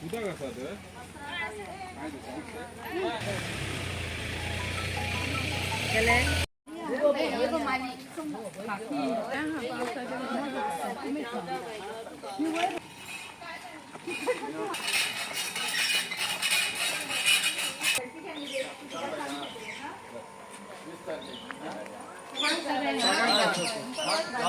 부다가 사들. 그래. 이거 많이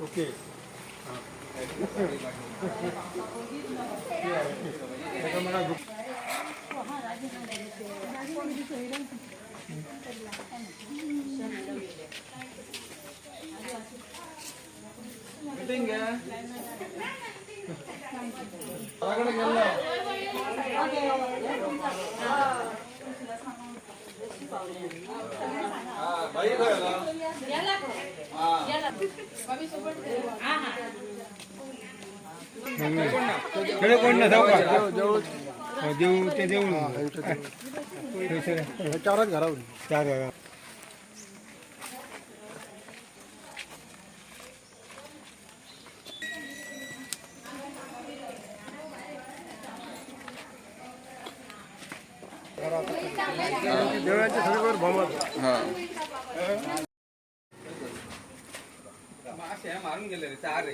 오케이. 잠깐만. कडे कोण ना जाऊ का हो, देऊ ते देऊ चारच घरावर चार घरा देवळाचे सगळे भोमत मासे मारून गेले रे चार रे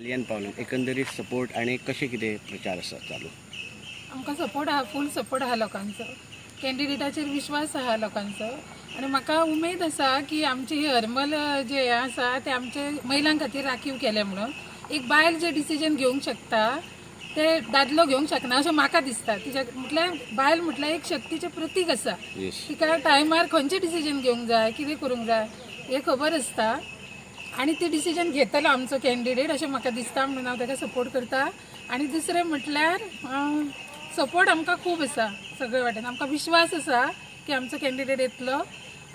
कल्याण पावलं एकंदरीत सपोर्ट आणि कसे कितें प्रचार आसा चालू? आमकां सपोर्ट आहा फूल सपोर्ट आहा लोकांचो. कॅन्डिडेटाचेर विश्वास आहा लोकांचो. आनी म्हाका उमेद आसा की आमचे हे हरमल जे आसा ते आमचे महिलां खातीर राखीव केले म्हणून एक बायल जे डिसिजन घेवंक शकता ते दादलो घेवंक शकना अशें म्हाका दिसता. तिच्या म्हटल्यार बायल म्हटल्यार एक शक्तीचें प्रतीक आसा तिका टायमार खंयचें डिसिजन घेवंक जाय कितें करूंक जाय हें खबर आसता आनी ते डिसिजन घेतलो आमचो कॅन्डिडेट अशें म्हाका दिसता म्हणून हांव ताका सपोर्ट करता. आनी दुसरें म्हटल्यार सपोर्ट आमकां खूब आसा सगळे वाटेन आमकां विश्वास आसा की आमचो कॅन्डिडेट येतलो.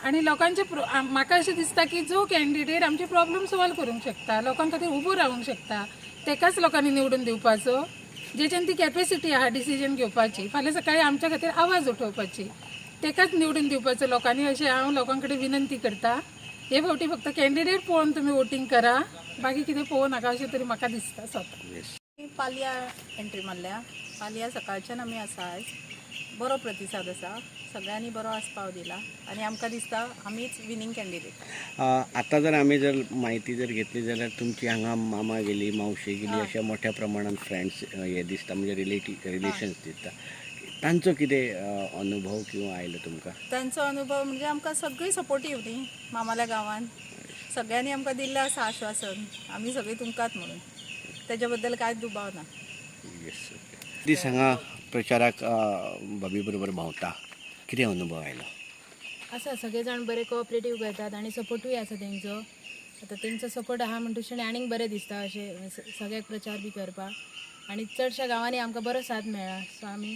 आनी लोकांचे प्रो- म्हाका अशें दिसता की जो कॅन्डिडेट आमचे प्रॉब्लेम सॉल्व करूंक शकता लोकां खातीर उबो रावूंक शकता तेकाच लोकांनी निवडून दिवपाचो. जेच्यान ती कॅपेसिटी आहा डिसिजन घेवपाची फाल्यां सकाळी आमच्या खातीर आवाज उठोवपाची तेकाच निवडून दिवपाचो. लोकांनी अशें हांव लोकां कडेन विनंती करता. हे फावटी फक्त कॅन्डिडेट पळोवन तुमी वोटींग करा. बाकी कितें पळोवं नाका अशें तरी म्हाका दिसता स्वता. येस पालया एंट्री मारल्या पालया सकाळच्यान आमी आसा आयज बरो प्रतिसाद आसा सगळ्यांनी बरो आस्पाव दिला. आनी आमकां दिसता आमीच विनींग कॅन्डिडेट आता जर आमी जर म्हायती जर घेतली जाल्यार तुमची हांगा मामा गेली मावशी गेली अशा मोठ्या प्रमाणात फ्रेंड्स हे दिसता म्हणजे रिलेटिव रिलेशन्स दिसता. तांचो कितें अनुभव किंवा आयलो तुमकां? तांचो अनुभव म्हणजे आमकां सगळीं सपोर्टीव न्ही मामाल्या गांवांत सगळ्यांनी आमकां दिल्लें आसा आश्वासन. आमी सगळीं तुमकांच म्हणून. तेज्या बद्दल कांयच दुबाव ना येस दीस हांगा प्रचाराक भाभी बरोबर भोंवता? कितें अनुभव आयलो? आसा सगळे जाण बरे कोऑपरेटीव करतात आनी सपोर्टूय आसा तेंचो आतां तेंचो सपोर्ट आहा म्हणटून आनीक बरें दिसता अशें सगळ्याक प्रचार बी करपाक आनी चडशा गांवांनी आमकां बरो साथ मेळ्ळा सो आमी